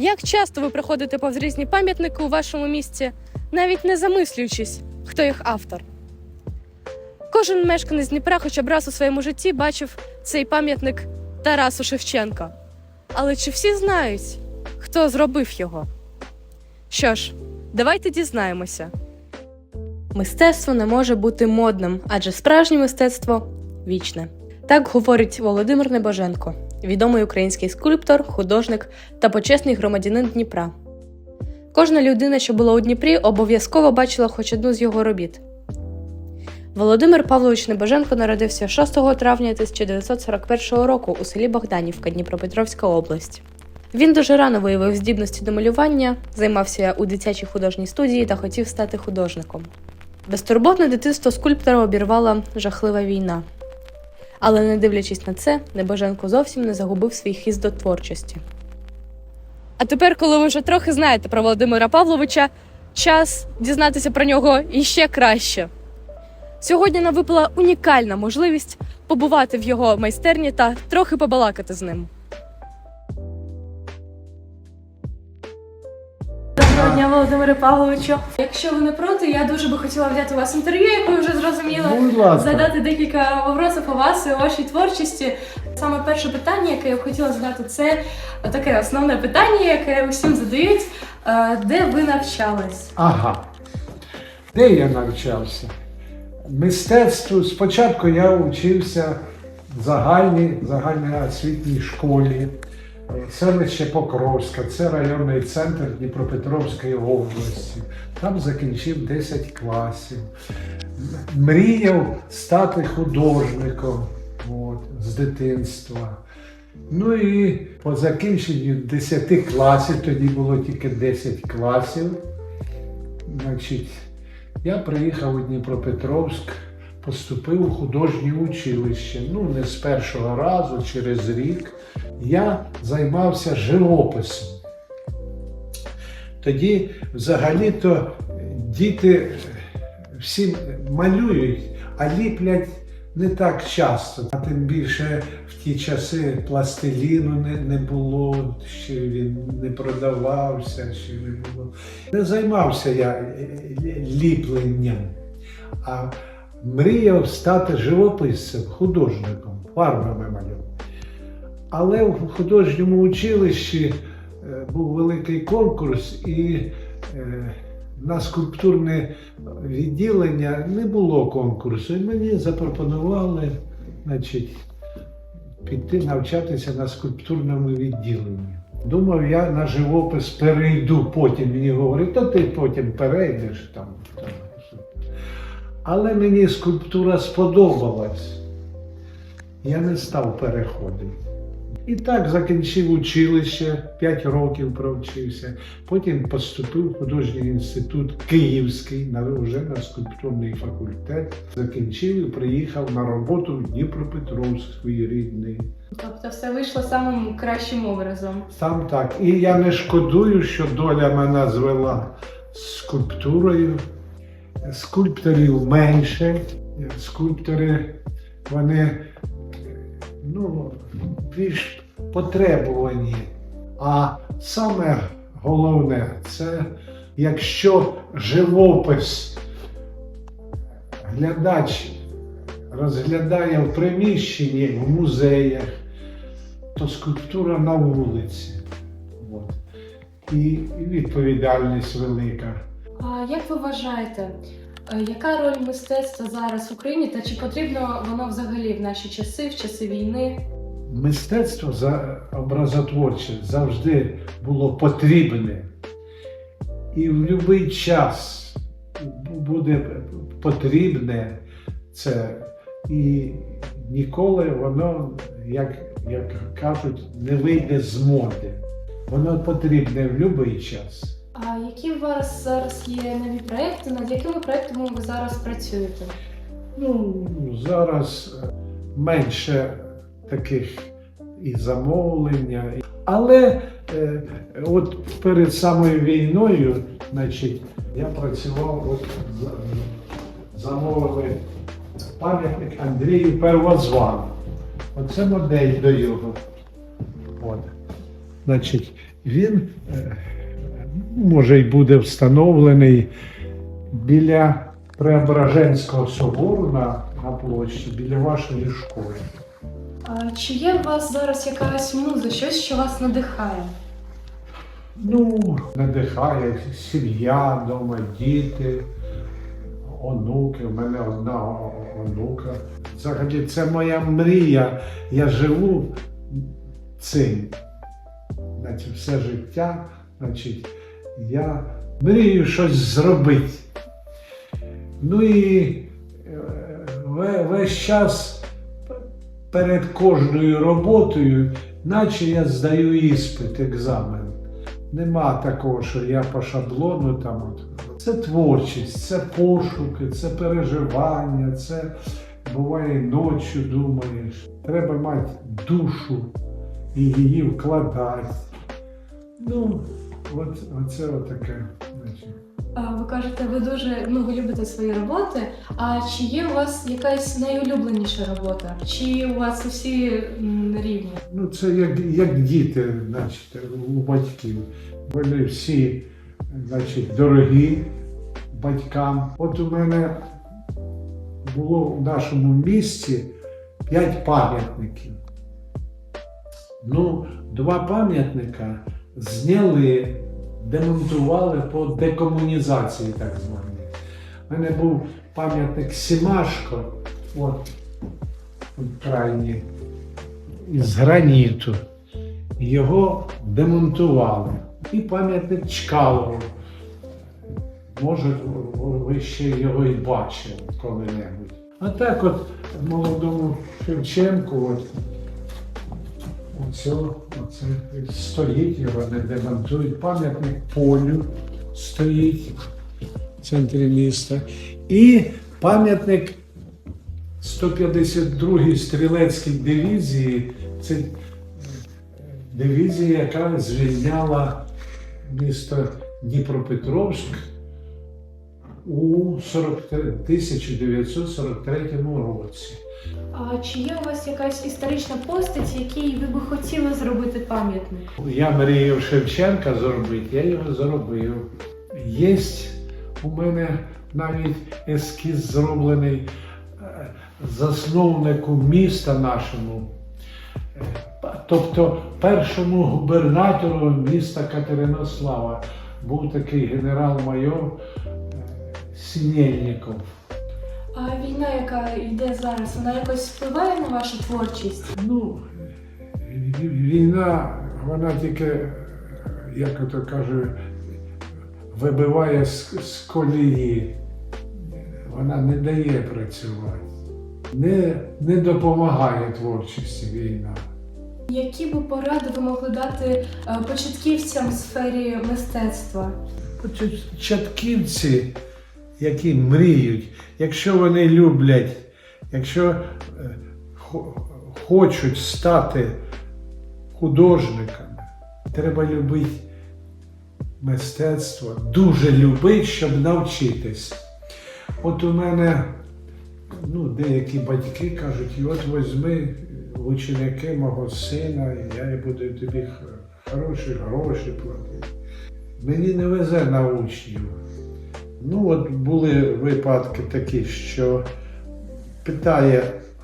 Як часто ви проходите повз різні пам'ятники у вашому місті, навіть не замислюючись, хто їх автор? Кожен мешканець Дніпра хоча б раз у своєму житті бачив цей пам'ятник Тарасу Шевченка. Але чи всі знають, хто зробив його? Що ж, давайте дізнаємося. Мистецтво не може бути модним, адже справжнє мистецтво вічне. Так говорить Володимир Небоженко, відомий український скульптор, художник та почесний громадянин Дніпра. Кожна людина, що була у Дніпрі, обов'язково бачила хоч одну з його робіт. Володимир Павлович Небоженко народився 6 травня 1941 року у селі Богданівка, Дніпропетровська область. Він дуже рано виявив здібності до малювання, займався у дитячій художній студії та хотів стати художником. Безтурботне дитинство скульптора обірвала жахлива війна. Але не дивлячись на це, Небоженко зовсім не загубив свій хіст до творчості. А тепер, коли ви вже трохи знаєте про Володимира Павловича, час дізнатися про нього іще краще. Сьогодні нам випала унікальна можливість побувати в його майстерні та трохи побалакати з ним. Доброго дня, Володимире Павловичу. Якщо ви не проти, я дуже би хотіла взяти у вас інтерв'ю, як ви вже зрозуміли. Будь ласка. Задати декілька вопросів у вас і у вашій творчості. Саме перше питання, яке я б хотіла задати, це таке основне питання, яке усім задають. Е, Де ви навчались? Ага. Де я навчався? Мистецтву спочатку я вчився в загальній, загальній освітній школі. Селище Покровська, це районний центр Дніпропетровської області. Там закінчив 10 класів. Мріяв стати художником от, з дитинства. Ну і по закінченню 10 класів, тоді було тільки 10 класів. Значить, я приїхав у Дніпропетровськ, поступив у художнє училище. Ну, не з першого разу, через рік. Я займався живописом. Тоді взагалі-то діти всі малюють, а ліплять не так часто. А тим більше в ті часи пластиліну не, не було, ще він не продавався, ще не було. Не займався я е, е, ліпленням, а мріяв стати живописцем, художником, фарбами малював. Але в художньому училищі е, був великий конкурс, і е, на скульптурне відділення не було конкурсу. І мені запропонували значить, піти навчатися на скульптурному відділенні. Думав, я на живопис перейду, потім мені говорять, то ти потім перейдеш там. Але мені скульптура сподобалась. Я не став переходити. І так закінчив училище, 5 років провчився. Потім поступив в художній інститут Київський, на, вже на скульптурний факультет. Закінчив і приїхав на роботу в Дніпропетровськ свій рідний. Тобто все вийшло самим кращим образом. Сам так. І я не шкодую, що доля мене звела з скульптурою. Скульпторів менше. Скульптори, вони ну, більш потребувані. А саме головне, це якщо живопис глядач розглядає в приміщенні, в музеях, то скульптура на вулиці. От. І, відповідальність велика. А як ви вважаєте, е, яка роль мистецтва зараз в Україні та чи потрібно воно взагалі в наші часи, в часи війни? Мистецтво за образотворче завжди було потрібне. І в будь-який час буде потрібне це. І ніколи воно, як, як кажуть, не вийде з моди. Воно потрібне в будь-який час. А які у вас зараз є нові проекти? Над якими проектами ви зараз працюєте? Ну, зараз е, менше таких і замовлення. Але е, от перед самою війною, значить, я працював, от за- замовили пам'ятник Андрію Первозвану. Оце модель до його. От. Значить, Він е, може й буде встановлений біля Преображенського собору на, на площі, біля вашої школи. А чи є у вас зараз якась муза, щось, що вас надихає? Ну, надихає сім'я вдома, діти, онуки. У мене одна онука. Взагалі, це моя мрія. Я живу цим. Значить, все життя, значить, я мрію щось зробити. Ну і е, весь час перед кожною роботою, наче я здаю іспит, екзамен. Нема такого, що я по шаблону там. От. Це творчість, це пошуки, це переживання, це буває ночі думаєш. Треба мати душу і її вкладати. Ну, от, оце отаке. Значить. Ви кажете, ви дуже ну, ви любите свої роботи. А чи є у вас якась найулюбленіша робота? Чи у вас усі м, рівні? Ну, це як, як діти, значить, у батьків. Вони всі, значить, дорогі батькам. От у мене було в нашому місті п'ять пам'ятників. Ну, два пам'ятника зняли, демонтували по декомунізації, так званій. У мене був пам'ятник Сімашко, от крайній із граніту. Його демонтували. І пам'ятник Чкалову. Може, ви ще його і бачили коли-небудь. А так от молодому Шевченку, от, оце, оце стоїть, його не демонтують. Пам'ятник полю стоїть в центрі міста. І пам'ятник 152-й стрілецькій дивізії це дивізія, яка звільняла місто Дніпропетровськ у 40 1943 році. А чи є у вас якась історична постать, якій ви би хотіли зробити пам'ятник? Я мріяв Шевченка зробити, я його зробив. Є у мене навіть ескіз зроблений е, засновнику міста нашому, е, тобто першому губернатору міста Катеринослава був такий генерал-майор е, Сінєльніков. А війна, яка йде зараз, вона якось впливає на вашу творчість? Ну, війна, вона тільки, як ото каже, вибиває з, з колії. Вона не дає працювати. Не, не допомагає творчості війна. Які би поради ви могли дати е, початківцям в сфері мистецтва? Початківці, які мріють, якщо вони люблять, якщо е, хочуть стати художниками, треба любити мистецтво, дуже любити, щоб навчитись. От у мене ну, деякі батьки кажуть, от візьми ученики мого сина, і я буду тобі хороші гроші платити. Мені не везе на учнів. Ну, от були випадки такі, що питає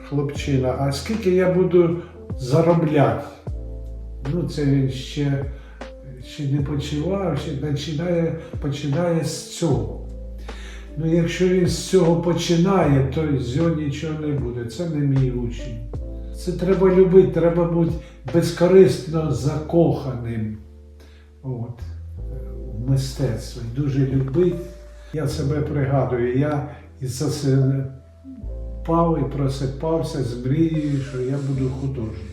хлопчина, а скільки я буду заробляти? Ну, це він ще, ще не почував, ще починає, починає з цього. Ну, якщо він з цього починає, то з цього нічого не буде. Це не мій учень. Це треба любити, треба бути безкорисно закоханим. От в мистецтво і дуже любить. Я себе пригадую, я і засипав і просипався з мрією, що я буду художник.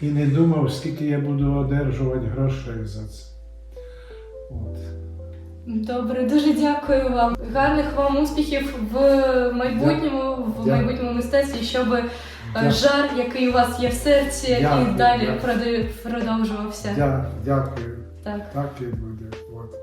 І не думав, скільки я буду одержувати грошей за це. От. Добре, дуже дякую вам. Гарних вам успіхів в майбутньому, в майбутньому мистецтві, щоб е, Дякую. жар, який у вас є в серці, Дякую, і далі дякую. продовжувався. Дя- Дякую. Так. Так і буде. От.